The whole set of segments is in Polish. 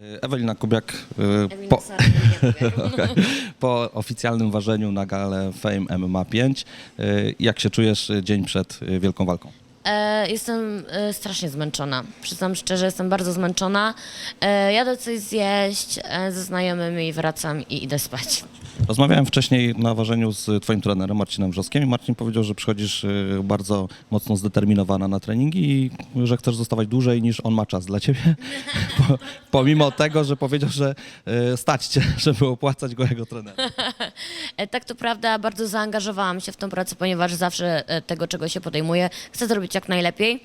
Ewelina Kubiak Ewelina po, okej. po oficjalnym ważeniu na galę Fame MMA 5. y, Jak się czujesz dzień przed wielką walką? E, jestem e, strasznie zmęczona. Przyznam szczerze, jestem bardzo zmęczona. E, jadę coś zjeść e, ze znajomymi, wracam i idę spać. Rozmawiałem wcześniej na ważeniu z twoim trenerem Marcinem Wrzoskiem i Marcin powiedział, że przychodzisz y, bardzo mocno zdeterminowana na treningi i że chcesz zostawać dłużej niż on ma czas dla ciebie. Po, pomimo tego, że powiedział, że y, stać cię, żeby opłacać go jego trenera. E, tak to prawda, bardzo zaangażowałam się w tą pracę, ponieważ zawsze e, tego, czego się podejmuję, chcę zrobić jak najlepiej.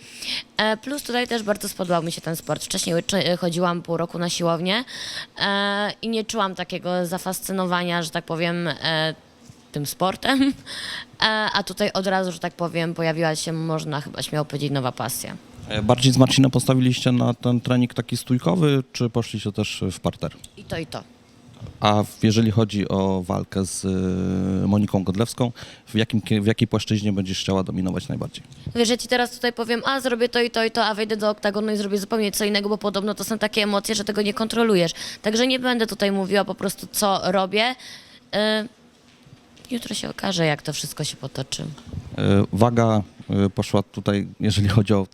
E, plus tutaj też bardzo spodobał mi się ten sport. Wcześniej chodziłam pół roku na siłownię i nie czułam takiego zafascynowania, że tak powiem, e, tym sportem. E, a tutaj od razu, że tak powiem, pojawiła się, można chyba śmiało powiedzieć, nowa pasja. E, Bardziej z Marcinem postawiliście na ten trening taki stójkowy, czy poszliście też w parter? I to, i to. A jeżeli chodzi o walkę z Moniką Godlewską, w, jakim, w jakiej płaszczyźnie będziesz chciała dominować najbardziej? Wiesz, ja ci teraz tutaj powiem, a zrobię to i to i to, a wejdę do oktagonu i zrobię zupełnie co innego, bo podobno to są takie emocje, że tego nie kontrolujesz. Także nie będę tutaj mówiła po prostu, co robię. Y, jutro się okaże, jak to wszystko się potoczy. Y, Waga y, poszła tutaj, jeżeli chodzi o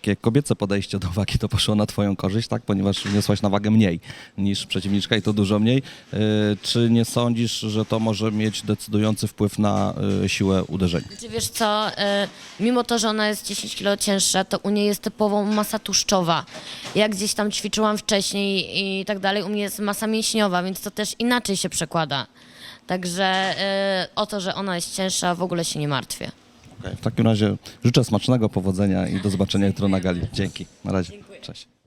takie kobiece podejście do wagi, to poszło na twoją korzyść, tak? Ponieważ wniosłaś na wagę mniej niż przeciwniczka i to dużo mniej. Y, Czy nie sądzisz, że to może mieć decydujący wpływ na y, siłę uderzenia? Czy wiesz co, y, mimo to, że ona jest 10 kg cięższa, to u niej jest typową masa tłuszczowa. Jak gdzieś tam ćwiczyłam wcześniej i tak dalej, u mnie jest masa mięśniowa, więc to też inaczej się przekłada. Także o to, że ona jest cięższa, w ogóle się nie martwię. W takim razie życzę smacznego powodzenia i do zobaczenia jutro na gali. Dzięki. Na razie. Cześć.